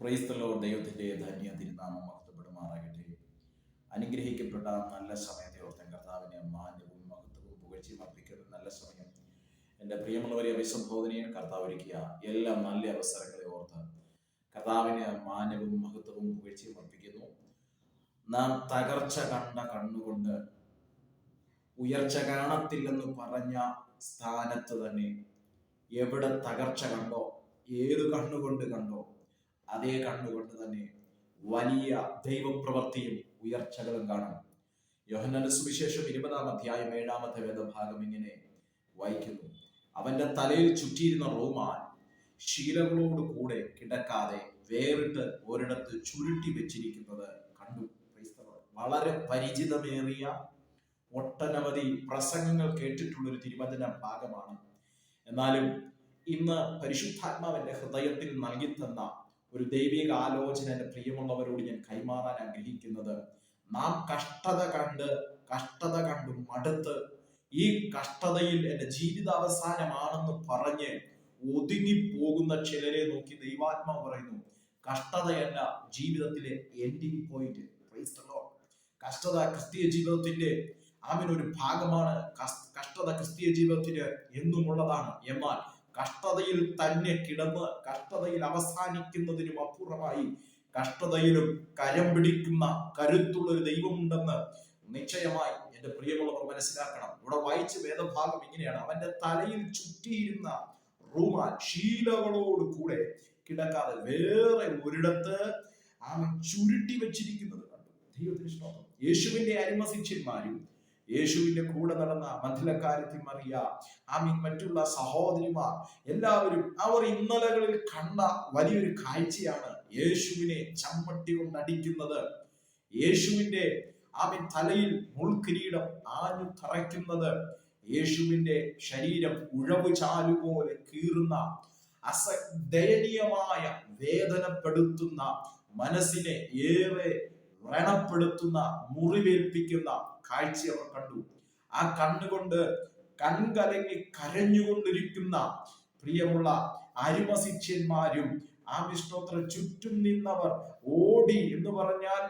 ക്രൈസ്തലോ ദൈവത്തിന്റെ ധന്യ തിരുനാമം മഹത്വപ്പെടുമാറാകട്ടെ. അനുഗ്രഹിക്കപ്പെട്ട നല്ല സമയത്തെ ഓർത്തൻ കർത്താവിനെ മാന്യവും മഹത്വവും പുകഴ്ചയും അർപ്പിക്കുന്ന നല്ല സമയം. എന്റെ പ്രിയമുള്ളവരെ അഭിസംബോധനയും കർത്താവ് ഒരുക്കിയ എല്ലാ നല്ല അവസരങ്ങളെ ഓർത്ത് കർത്താവിന് മാന്യവും മഹത്വവും പുകഴ്ചയും അർപ്പിക്കുന്നു. നാം തകർച്ച കണ്ട കണ്ണുകൊണ്ട് ഉയർച്ച കാണത്തില്ലെന്ന് പറഞ്ഞ സ്ഥാനത്ത് തന്നെ എവിടെ തകർച്ച കണ്ടോ ഏത് കണ്ണുകൊണ്ട് കണ്ടോ അതേ കണ്ണുകൊണ്ട് തന്നെ വലിയ ദൈവപ്രവൃത്തിയും ഉയർച്ചകളും കാണും. യോഹന്നാന്റെ സുവിശേഷം ഇരുപതാം അധ്യായം ഏഴാമത്തെ വേദഭാഗം ഇങ്ങനെ വായിക്കുന്നു. അവന്റെ തലയിൽ ചുറ്റിയിരുന്ന റോമാൻ ശീലകളോട് കൂടെ കിടക്കാതെ വേറിട്ട് ഒരിടത്ത് ചുരുട്ടി വെച്ചിരിക്കുന്നത് കണ്ടു. വളരെ പരിചിതമേറിയ ഒട്ടനവധി പ്രസംഗങ്ങൾ കേട്ടിട്ടുള്ള ഒരു തിരുവചന ഭാഗമാണ്. എന്നാലും ഇന്ന് പരിശുദ്ധാത്മാവിന്റെ ഹൃദയത്തിൽ നൽകി തന്ന ഒരു ദൈവിക ആലോചന എന്റെ പ്രിയമുള്ളവരോട് ഞാൻ കൈമാറാൻ ആഗ്രഹിക്കുന്നത്. നാം കഷ്ടത കണ്ട് കഷ്ടത കണ്ട് മടുത്ത് ഈ കഷ്ടതയിൽ എന്റെ ജീവിതാവസാനമാണെന്ന് പറഞ്ഞ് ഒതുങ്ങി പോകുന്ന ചിലരെ നോക്കി ദൈവാത്മാവ് പറയുന്നു കഷ്ടതയല്ല ജീവിതത്തിലെ എൻഡിങ് പോയിന്റ് കഷ്ടത ക്രിസ്തീയ ജീവിതത്തിന്റെ അവനൊരു ഭാഗമാണ്. കഷ്ടത ക്രിസ്തീയ ജീവിതത്തിന് എന്നുമുള്ളതാണ്. എന്നാൽ കഷ്ടതയിൽ തന്നെ കിടന്ന് കഷ്ടതയിൽ അവസാനിക്കുന്നതിനും അപ്പുറമായി കഷ്ടതയിലും കരം പിടിക്കുന്ന കരുത്തുള്ള ഒരു ദൈവമുണ്ടെന്ന് നിശ്ചയമായി എന്റെ പ്രിയമുള്ളവർ മനസ്സിലാക്കണം. ഇവിടെ വായിച്ച വേദഭാഗം ഇങ്ങനെയാണ്. അവന്റെ തലയിൽ ചുറ്റിയിരുന്ന റൂമാൻ ശീലകളോട് കൂടെ കിടക്കാതെ വേറെ ഒരിടത്ത് ആ ചുരുട്ടി വെച്ചിരിക്കുന്നത് കണ്ടു. ദൈവത്തിന് യേശുവിന്റെ അരിമശിഷ്യന്മാരും യേശുവിന്റെ കൂടെ നടന്ന മധുരക്കാരത്തി മറിയ ആമീൻ മറ്റുള്ള സഹോദരിമാർ എല്ലാവരും അവർ ഇന്നലകളിൽ കണ്ട വലിയൊരു കാഴ്ചയാണ് യേശുവിനെ ചമ്മട്ടി കൊണ്ടടിക്കുന്നത് യേശുവിന്റെ ആമീൻ തലയിൽ മുൾക്കിരീടം ആഞ്ഞു തറയ്ക്കുന്നത്. യേശുവിന്റെ ശരീരം ഉഴവ് ചാലുപോലെ കീറുന്ന അസ ദയനീയമായ വേദനപ്പെടുത്തുന്ന മനസ്സിനെ ഏറെ വ്രണപ്പെടുത്തുന്ന മുറിവേൽപ്പിക്കുന്ന കാഴ്ച അവർ കണ്ടു. ആ കണ്ണുകൊണ്ട് കൺകലങ്ങി കരഞ്ഞുകൊണ്ടിരിക്കുന്ന പ്രിയമുള്ള അരിമശിഷ്യന്മാരും ആ വിഷ്ണോത്ര ചുറ്റും നിന്നവർ ഓടി എന്ന് പറഞ്ഞാൽ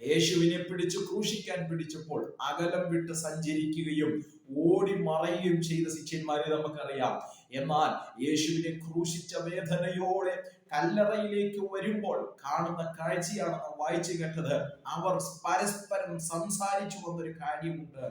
യേശുവിനെ പിടിച്ച് ക്രൂശിക്കാൻ പിടിച്ചപ്പോൾ അകലം വിട്ട് സഞ്ചരിക്കുകയും ഓടി മറയുകയും ചെയ്ത ശിഷ്യന്മാരെ നമുക്കറിയാം. എന്നാൽ യേശുവിനെ ക്രൂശിച്ച വേദനയോടെ കല്ലറയിലേക്ക് വരുമ്പോൾ കാണുന്ന കാഴ്ചയാണ് നാം വായിച്ചു കേട്ടത് അവർ പരസ്പരം സംസാരിച്ചു വന്നൊരു കാര്യമുണ്ട്.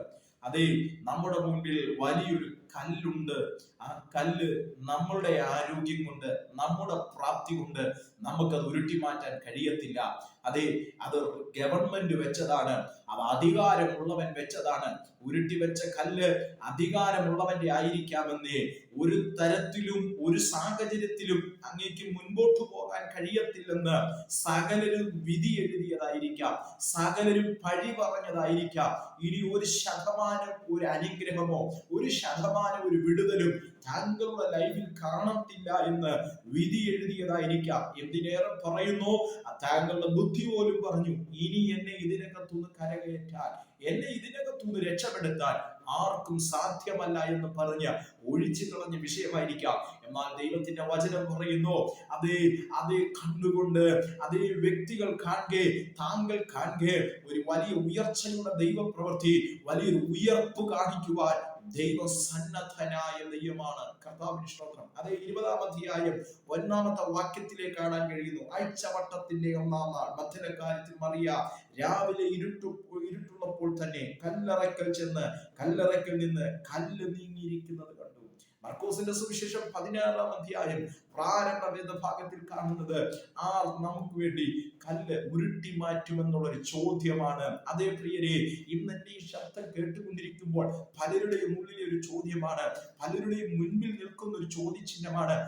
അതെ നമ്മുടെ മുമ്പിൽ വലിയൊരു കല്ലുണ്ട്. ആ കല്ല് നമ്മളുടെ ആരോഗ്യം കൊണ്ട് നമ്മുടെ പ്രാപ്തി കൊണ്ട് നമുക്കത് ഉരുട്ടി മാറ്റാൻ കഴിയത്തില്ല. അതെ അത് ഗവൺമെന്റ് വെച്ചതാണ്. അത് അധികാരമുള്ളവൻ വെച്ചതാണ്. ഉരുട്ടി വെച്ച കല്ല് അധികാരമുള്ളവന്റെ ആയിരിക്കാമെന്നേ ഒരു തരത്തിലും ഒരു സാഹചര്യത്തിലും അങ്ങേക്ക് മുൻപോട്ട് പോകാൻ കഴിയത്തില്ലെന്ന് സകലരും വിധി എഴുതിയതായിരിക്കാം. സകലരും പഴി പറഞ്ഞതായിരിക്കാം. ഇനി ഒരു ശതമാനം ഒരു അനുഗ്രഹമോ ഒരു ശതമാനം ഒരു വിടുതലും താങ്കളുടെ ലൈഫിൽ കാണത്തില്ല എന്ന് വിധി എഴുതിയതായിരിക്കാം. എന്തിനേറെ പറയുന്നു? താങ്കളുടെ ബുദ്ധി പോലും പറഞ്ഞു ഇനി എന്നെ ഇതിനകത്തുനിന്ന് കരകയറ്റാൻ എന്നെ ഇതിനകത്തുനിന്ന് രക്ഷപ്പെടുത്താൻ ആർക്കും സാധ്യമല്ല എന്ന് പറഞ്ഞ് ഒഴിച്ചു കളഞ്ഞ വിഷയമായിരിക്കാം. എന്നാൽ ദൈവത്തിന്റെ വചനം പറയുന്നു അതേ അതേ കണ്ണുകൊണ്ട് അതേ വ്യക്തികൾ കാണുകെ താങ്കൾ കാണുകെ ഒരു വലിയ ഉയർച്ചയുടെ ദൈവപ്രവൃത്തി വലിയൊരു ഉയർപ്പ് കാണിക്കുവാൻ ദൈവസന്നദ്ധനായ ദൈവമാണ്. കർത്താവിന് സ്തോത്രം. അതേ ഇരുപതാം അധ്യായം ഒന്നാമത്തെ വാക്യത്തിലേക്ക് കാണാൻ കഴിയുന്നു. ആഴ്ചവട്ടത്തിന്റെ ഒന്നാം നാൾ. മധ്യനക്കാര്യത്തിൽ മറിയ രാവിലെ ഇരുട്ടു ഇരുട്ടുള്ളപ്പോൾ തന്നെ കല്ലറക്കൽ ചെന്ന് കല്ലറക്കൽ നിന്ന് കല്ല് നീങ്ങിയിരിക്കുന്നത് കണ്ടു. മർക്കോസിന്റെ സുവിശേഷം പതിനാറാം അധ്യായം പ്രാരംഭ വേദഭാഗത്തിൽ കാണുന്നത് ആ നമുക്ക് വേണ്ടി കല്ല് ഉരുട്ടി മാറ്റുമെന്നുള്ള ഒരു ചോദ്യമാണ്. അതേ പ്രിയരെ ഇന്ന് എന്റെ ഈ ശബ്ദം കേട്ടുകൊണ്ടിരിക്കുമ്പോൾ പലരുടെയും ഉള്ളിലെ ഒരു ചോദ്യമാണ്. പലരുടെയും മുൻപിൽ നിൽക്കുന്ന ഒരു ചോദ്യചിഹ്നമാണ്.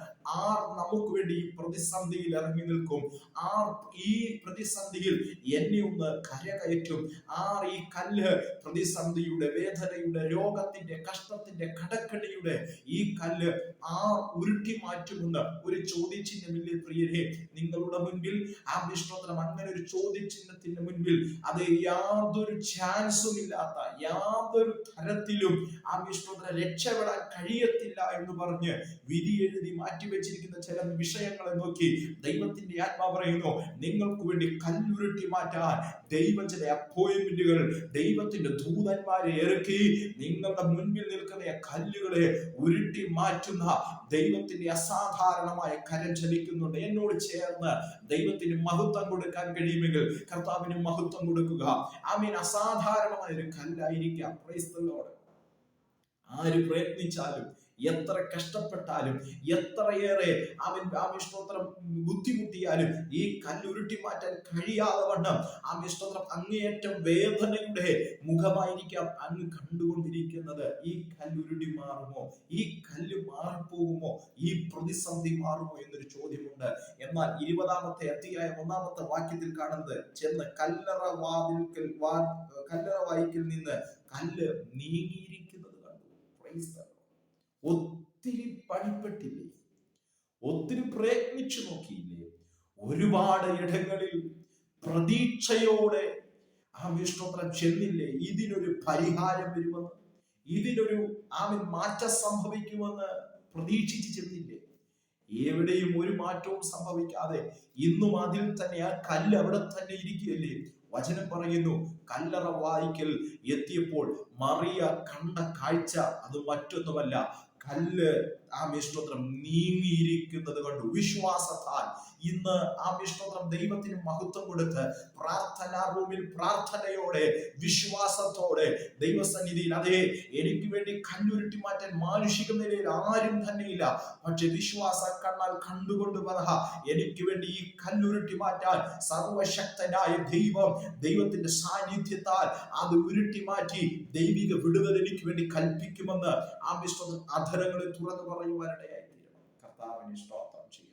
ആർ നമുക്ക് വേണ്ടി ഈ പ്രതിസന്ധിയിൽ ഇറങ്ങി നിൽക്കും. ആർ ഈ പ്രതിസന്ധിയിൽ എന്നെ ഒന്ന് കരകയറ്റും. ആർ ഈ കല്ല് പ്രതിസന്ധിയുടെ വേദനയുടെ രോഗത്തിന്റെ കഷ്ടത്തിന്റെ കടക്കടിയുടെ ഈ കല്ല് ആർ ഉരുട്ടി മാറ്റുമെന്ന് ഒരു ചോദ്യചിഹ്നമില്ലേ പ്രിയരെ? നിങ്ങളുടെ മുൻപിൽ ആ വിഷ്ണോത്രം അങ്ങനെ ഒരു ചോദ്യചിഹ്നത്തിന്റെ മുൻപിൽ അത് യാതൊരു ചാൻസും ഇല്ലാത്ത യാതൊരു തരത്തിലും ആ വിഷ്ണോത്രം രക്ഷപ്പെടാൻ കഴിയത്തില്ല എന്ന് പറഞ്ഞ് വിധി എഴുതി മാറ്റിവെച്ചിരിക്കുന്ന ചില വിഷയങ്ങളെ നോക്കി ദൈവത്തിന്റെ ആത്മാ പറയുന്നു നിങ്ങൾക്ക് വേണ്ടി കല്ലുരുട്ടി മാറ്റാൻ ദൈവം ചില അപ്പോയിന്റ്മെന്റുകൾ ദൈവത്തിന്റെ ദൂതന്മാരെ ഇറക്കി നിങ്ങളുടെ മുൻപിൽ നിൽക്കുന്ന കല്ലുകളെ ഉരുട്ടി മാറ്റുന്ന ദൈവത്തിന്റെ അസാധാരണമായ കരം ചലിക്കുന്നുണ്ട്. എന്നോട് ചേർന്ന് ദൈവത്തിന് മഹത്വം കൊടുക്കാൻ കഴിയുമെങ്കിൽ കർത്താവിന് മഹത്വം കൊടുക്കുക. ആമീൻ. അസാധാരണമായ ഒരു കല്ലായിരിക്കാം. ആര് പ്രയത്നിച്ചാലും എത്ര കഷ്ടപ്പെട്ടാലും എത്രയേറെ അവൻ ആമിഷ്ടോത്രം ബുദ്ധിമുട്ടിയാലും ഈ കല്ലുരുട്ടി മാറ്റാൻ കഴിയാതെ വണ്ണം ആ ആമിഷ്ടോത്രം അങ്ങേയറ്റം വേദനയുടെ മുഖമായിരിക്കാം അങ്ങ് കണ്ടുകൊണ്ടിരിക്കുന്നത്. ഈ കല്ലുരുട്ടി മാറുമോ? ഈ കല്ല് മാറിപ്പോകുമോ? ഈ പ്രതിസന്ധി മാറുമോ എന്നൊരു ചോദ്യമുണ്ട്. എന്നാൽ ഇരുപതാമത്തെ അധ്യായ ഒന്നാമത്തെ വാക്യത്തിൽ കാണുന്നത് ചെന്ന് കല്ലറ വാതിൽക്കൽ വാ കല്ലറ വായിക്കൽ നിന്ന് കല്ല് നീങ്ങിയിരിക്കുന്നത് കണ്ടു. ഒത്തിരി പണിപ്പെട്ടില്ലേ? ഒത്തിരി പ്രയത്നിച്ചു നോക്കിയില്ലേ? ഒരുപാട് ഇടങ്ങളിൽ പ്രതീക്ഷയോടെ ആ വിഷ്ണോത്രം ചെന്നില്ലേ? ഇതിനൊരു പരിഹാരം വരുമെന്ന് ഇതിനൊരു ആമിൻ മാറ്റം സംഭവിക്കുമെന്ന് പ്രതീക്ഷിച്ച് ചെന്നില്ലേ? എവിടെയും ഒരു മാറ്റവും സംഭവിക്കാതെ ഇന്നും അതിൽ തന്നെ ആ കല്ല് അവിടെ തന്നെ ഇരിക്കുകയല്ലേ? വചനം പറയുന്നു കല്ലറ വായിക്കൽ എത്തിയപ്പോൾ മറിയ കണ്ട കാഴ്ച അത് മറ്റൊന്നുമല്ല കല്ല് ആ വിഷ്ണോത്രം നീങ്ങിയിരിക്കുന്നത് കൊണ്ട്. വിശ്വാസത്താൽ ഇന്ന് ആ വിഷ്ണോത്രം ദൈവത്തിന് മഹത്വം കൊടുത്ത് പ്രാർത്ഥനാ റൂമിൽ പ്രാർത്ഥനയോടെ വിശ്വാസത്തോടെ ദൈവസന്നിധിയിൽ അതെ എനിക്ക് വേണ്ടി കല്ലുരുട്ടി മാറ്റാൻ മാനുഷിക നിലയിൽ ആരും തന്നെയില്ല. പക്ഷെ വിശ്വാസ കണ്ണാൽ കണ്ടുകൊണ്ട് പറ എനിക്ക് വേണ്ടി ഈ കല്ലുരുട്ടി മാറ്റാൻ സർവശക്തനായ ദൈവം ദൈവത്തിന്റെ സാന്നിധ്യത്താൽ അത് ഉരുട്ടി മാറ്റി ദൈവിക വിടുതൽ എനിക്ക് വേണ്ടി കൽപ്പിക്കുമെന്ന് ആ വിശ്വ അധരങ്ങളിൽ തുറന്നു പറയുവാനിടയായി. കർത്താവിനെ സ്തോത്രം ചെയ്യുന്നു.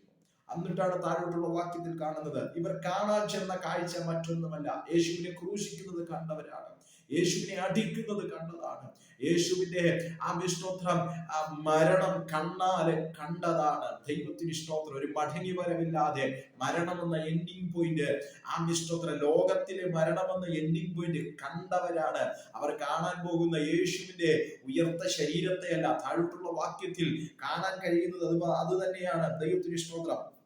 എന്നിട്ടാണ് താഴോട്ടുള്ള വാക്യത്തിൽ കാണുന്നത്. ഇവർ കാണാൻ ചെന്ന കാഴ്ച മറ്റൊന്നുമല്ല. യേശുവിനെ ക്രൂശിക്കുന്നത് കണ്ടവരാണ്. യേശുവിനെ അടിക്കുന്നത് കണ്ടതാണ്. യേശുവിന്റെ ആ വിഷ്ണോത്രം ആ മരണം കണ്ണാലെ കണ്ടതാണ്. ദൈവത്തിന് ഇഷ്ടോത്രം ഒരു മടങ്ങി വരവില്ലാതെ മരണം എന്ന എൻഡിങ് പോയിന്റ് ആ വിഷ്ണോത്രം ലോകത്തിലെ മരണം എന്ന എൻഡിങ് പോയിന്റ് കണ്ടവരാണ്. അവർ കാണാൻ പോകുന്ന യേശുവിന്റെ ഉയർത്ത ശരീരത്തെയല്ല താഴോട്ടുള്ള വാക്യത്തിൽ കാണാൻ കഴിയുന്നത് അത് അത് തന്നെയാണ്. ദൈവത്തിന് ഇഷ്ടോത്രം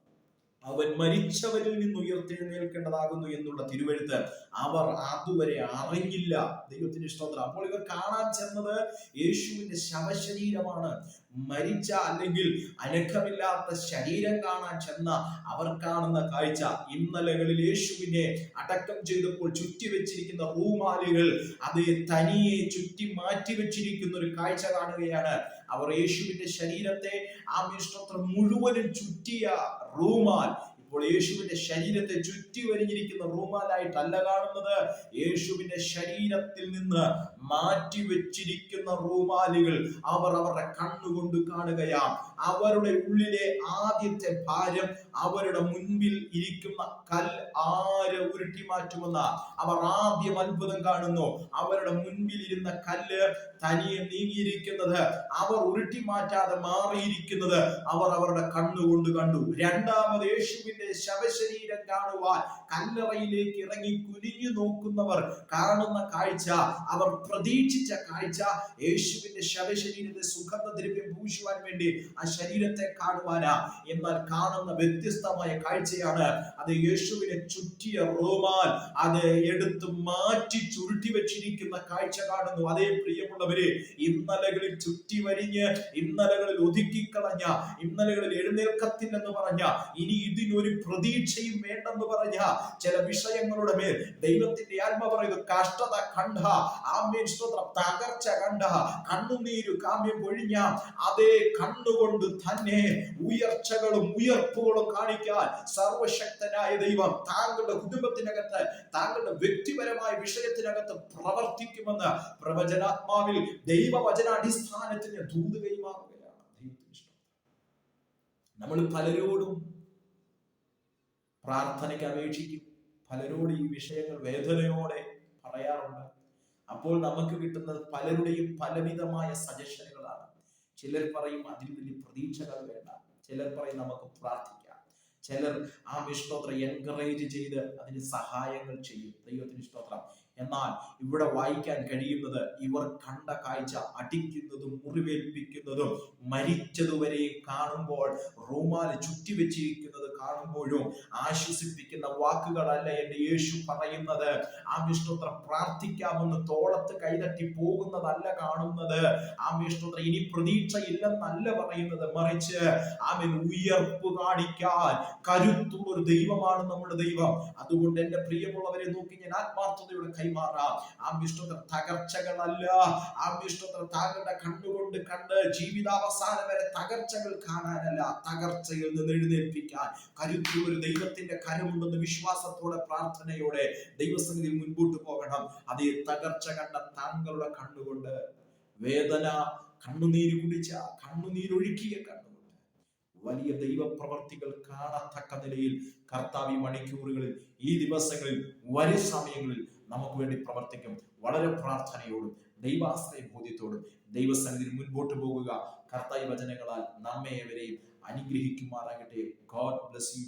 അവൻ മരിച്ചവരിൽ നിന്ന് ഉയർത്തെഴുന്നേൽക്കേണ്ടതാകുന്നു എന്നുള്ള തിരുവഴുത്ത് അവർ അതുവരെ അറിഞ്ഞില്ല. ദൈവത്തിന് ഇഷ്ടോത്ര അപ്പോൾ ഇവർ കാണാൻ ചെന്നത് യേശുവിന്റെ ശവശരീരമാണ്. മരിച്ച അല്ലെങ്കിൽ അനക്കമില്ലാത്ത ശരീരം കാണാൻ ചെന്ന അവർ കാണുന്ന കാഴ്ച. ഇന്നലകളിൽ യേശുവിനെ അടക്കം ചെയ്തപ്പോൾ ചുറ്റി വെച്ചിരിക്കുന്ന റൂമാലുകൾ അത് തനിയെ ചുറ്റി മാറ്റി വെച്ചിരിക്കുന്ന ഒരു കാഴ്ച കാണുകയാണ് അവർ യേശുവിന്റെ ശരീരത്തെ ആ മിഷ്ടത്രം മുഴുവനും ചുറ്റിയ റൂമാൽ. ഇപ്പോൾ യേശുവിന്റെ ശരീരത്തെ ചുറ്റി വരിഞ്ഞിരിക്കുന്ന റൂമാലായിട്ടല്ല കാണുന്നത്. യേശുവിന്റെ ശരീരത്തിൽ നിന്ന് മാറ്റി വെച്ചിരിക്കുന്ന റൂമാലുകൾ അവർ അവരുടെ കണ്ണുകൊണ്ട് കാണുകയാ അവരുടെ ഉള്ളിലെ ആദ്യത്തെ ഭാരം അവരുടെ മുൻപിൽ ഇരിക്കുന്ന കല്ല് ആര് ഉരുട്ടി മാറ്റുമെന്ന? അവർ ആദ്യം അത്ഭുതം കാണുന്നു. അവരുടെ മുൻപിൽ ഇരുന്ന കല്ല് തനിയെ നീങ്ങിയിരിക്കുന്നത് അവർ ഉരുട്ടി മാറ്റാതെ മാറിയിരിക്കുന്നത് അവർ അവരുടെ കണ്ണുകൊണ്ട് കണ്ടു. രണ്ടാമത് യേശുവിന്റെ ശവശരീരം കാണുവാൻ കല്ലറയിലേക്ക് ഇറങ്ങി കുനിഞ്ഞു നോക്കുന്നവർ കാണുന്ന കാഴ്ച അവർ പ്രതീക്ഷിച്ച കാഴ്ച യേശുവിന്റെ ശവശരീരത്തെ സുഗന്ധ ദ്രവ്യം പൂശുവാൻ വേണ്ടി ആ ശരീരത്തെ കാണുവാനാ. എന്നാൽ കാണുന്ന വ്യത്യസ്തമായ കാഴ്ചയാണ്. അത് യേശുവിനെ ചുറ്റിയ റോമാൻ അത് എടുത്ത് മാറ്റി ചുരുട്ടി വെച്ചിരിക്കുന്ന കാഴ്ച കാണുന്നു. അതേ പ്രിയമുള്ളവരെ ഇന്നലകളിൽ ചുറ്റി വരിഞ്ഞ് ഇന്നലകളിൽ ഒതുക്കിക്കളഞ്ഞ ഇന്നലകളിൽ എഴുന്നേൽക്കത്തില്ലെന്ന് പറഞ്ഞ ഇനി ഇതിനൊരു പ്രതീക്ഷയും വേണ്ടെന്ന് പറഞ്ഞ ചില വിഷയങ്ങളുടെ മേൽ ദൈവത്തിന്റെ ആത്മ പറയുന്നു കഷ്ടത കണ്ട ആമ്യം സ്തോത്രം തകർച്ച കണ്ട കണ്ണുനീരു കാമ്യം പൊഴിഞ്ഞ അതേ കണ്ണുകൊണ്ട് തന്നെ ഉയർച്ചകളും ഉയർപ്പുകളും കാണിക്കാൻ സർവശക്തനായ ദൈവം താങ്കളുടെ കുടുംബത്തിനകത്ത് താങ്കളുടെ വ്യക്തിപരമായ വിഷയത്തിനകത്ത് പ്രവർത്തിക്കുമെന്ന് പ്രവചനാത്മാവിൽ ദൈവവചനാടിസ്ഥാനത്തിന് ദൂത് ദൈവത്തിന് ഇഷ്ടം. നമ്മൾ പലരോടും പ്രാർത്ഥനയ്ക്ക് അപേക്ഷിക്കും. പലരോട് ഈ വിഷയങ്ങൾ വേദനയോടെ പറയാറുണ്ട്. അപ്പോൾ നമുക്ക് കിട്ടുന്നത് പലരുടെയും പലവിധമായ സജഷനുകളാണ് ചിലർ പറയും അതിൽ വലിയ പ്രതീക്ഷകൾ വേണ്ട. ചിലർ പറയും നമുക്ക് പ്രാർത്ഥിക്കാം. ചിലർ ആ വിഷ്ണോത്ര എൻകറേജ് ചെയ്ത് അതിന് സഹായങ്ങൾ ചെയ്യും. ദൈവത്തിന് സ്തോത്രം എന്നാൽ ഇവിടെ വായിക്കാൻ കഴിയുന്നത് ഇവർ കണ്ട കാഴ്ച അടിക്കുന്നതും മുറിവേൽപ്പിക്കുന്നതും മരിച്ചതുവരെ കാണുമ്പോൾ റൂമാൽ ചുറ്റി വെച്ചിരിക്കുന്നത് കാണുമ്പോഴും ആശ്വസിപ്പിക്കുന്ന വാക്കുകളല്ല എന്റെ യേശു പറയുന്നത്. ആ വിഷ്ണുത്ര പ്രാർത്ഥിക്കാമെന്ന് തോളത്ത് കൈതട്ടി പോകുന്നതല്ല കാണുന്നത്. ആ വിഷ്ണുത്ര ഇനി പ്രതീക്ഷയില്ലെന്നല്ല പറയുന്നത്. മറിച്ച് ആമൻ ഉയർപ്പ് കാണിക്കാൻ കരുത്തുള്ള ഒരു ദൈവമാണ് നമ്മുടെ ദൈവം. അതുകൊണ്ട് എന്റെ പ്രിയമുള്ളവരെ നോക്കി ഞാൻ ആത്മാർത്ഥതയോടെ കൈമാറാം. ആ വിഷ്ണുത്ര തകർച്ചകളല്ല. ആ വിഷ്ണുത്ര താങ്കളുടെ കണ്ണുകൊണ്ട് കണ്ട് ജീവിതാവസാനം വരെ തകർച്ചകൾ കാണാനല്ല തകർച്ചയിൽ നിന്ന് എഴുന്നേൽപ്പിക്കാൻ കരുത്തുള്ള ഒരു ദൈവത്തിന്റെ കരമുണ്ടെന്ന് വിശ്വാസത്തോടെ പ്രാർത്ഥനയോടെ ദൈവസന്നിധിയിൽ മുൻപോട്ട് പോകണം. അതേ തകർച്ച കണ്ട താങ്കളുടെ കണ്ണുകൊണ്ട് വേദന കണ്ണുനീര് കുടിച്ച കണ്ണുനീരൊഴുക്കിയ കണ്ണുകൊണ്ട് വലിയ ദൈവപ്രവർത്തികൾ കാണത്തക്ക നിലയിൽ കർത്താവ് ഈ മണിക്കൂറുകളിൽ ഈ ദിവസങ്ങളിൽ വലിയ സമയങ്ങളിൽ നമുക്ക് വേണ്ടി പ്രവർത്തിക്കും. വളരെ പ്രാർത്ഥനയോടും ദൈവാശ്രയ ബോധ്യത്തോടും ദൈവസന്നിധിയിൽ മുൻപോട്ട് പോകുക. കർത്താവ് വചനങ്ങളാൽ നമ്മെ ഏവരെയും അനുഗ്രഹിക്കുമാറാകട്ടെ. God bless you